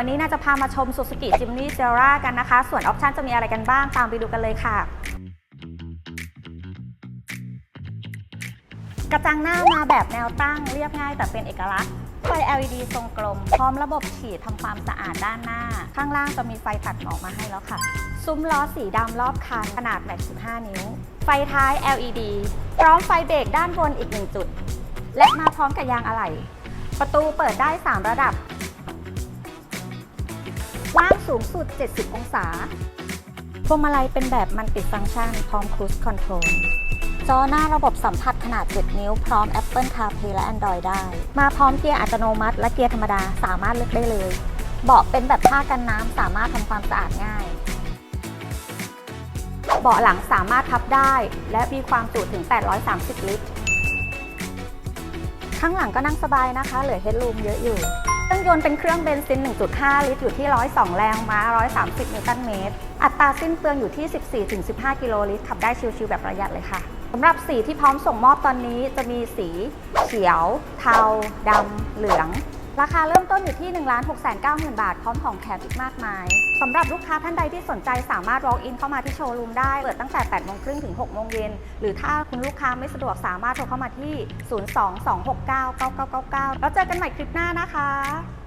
วันนี้น่าจะพามาชม Suzuki Jimny j e r a กันนะคะ ส่วนออปชันจะมีอะไรกันบ้างตามไปดูกันเลยค่ะ กระจังหน้ามาแบบแนวตั้งเรียบง่ายแต่เป็นเอกลักษณ์ไฟ LED ทรงกลม พร้อมระบบฉีดทำความสะอาดด้านหน้า ข้างล่างจะมีไฟตัดหมอกมาให้แล้วค่ะ ซุ้มล้อสีดำรอบคันขนาดแม็ก15 นิ้ว ไฟท้าย LED พร้อมไฟเบรกด้านบนอีก 1 จุด และมาพร้อมกับยางอะไหล่ประตูเปิดได้ 3 ระดับ สูงสุด 70 องศา พวงมาลัยเป็นแบบมันติดฟังก์ชันพร้อม Cruise Control จอหน้าระบบสัมผัสขนาด 7 นิ้ว พร้อม Apple CarPlay และ Android ได้ มาพร้อมเกียร์อัตโนมัติ และเกียร์ธรรมดาสามารถเลือกได้เลย เบาะเป็นแบบผ้ากันน้ำสามารถทำความสะอาดง่าย เบาะหลังสามารถพับได้ และมีความจุถึง 830 ลิตร ข้างหลังก็นั่งสบายนะคะ เหลือเฮดรูมเยอะอยู่ เครื่องยนต์เป็นเครื่องเบนซิน 1.5 ลิตรอยู่ที่ 102 แรงม้า 130 นิวตันเมตร อัตราสิ้นเปลืองอยู่ที่ 14-15 กิโลลิตร ขับได้ชิลๆแบบประหยัดเลยค่ะสำหรับสีที่พร้อมส่งมอบตอนนี้จะมีสีเขียว เทาดำเหลือง ราคาเริ่มต้นอยู่ที่ 1 6 9 0 0 0 0 บาท พร้อมของแถมอีกมากมายสำหรับลูกค้าท่านใดที่สนใจสามารถ walk in เข้ามาที่โชว์รูมได้ เปิดตั้งแต่ 8 โมงครึ่งถึง 6 โมงเย็น หรือถ้าคุณลูกค้าไม่สะดวกสามารถโทรเข้ามาที่ 02 269 9999 แล้วเจอกันใหม่คลิปหน้านะคะ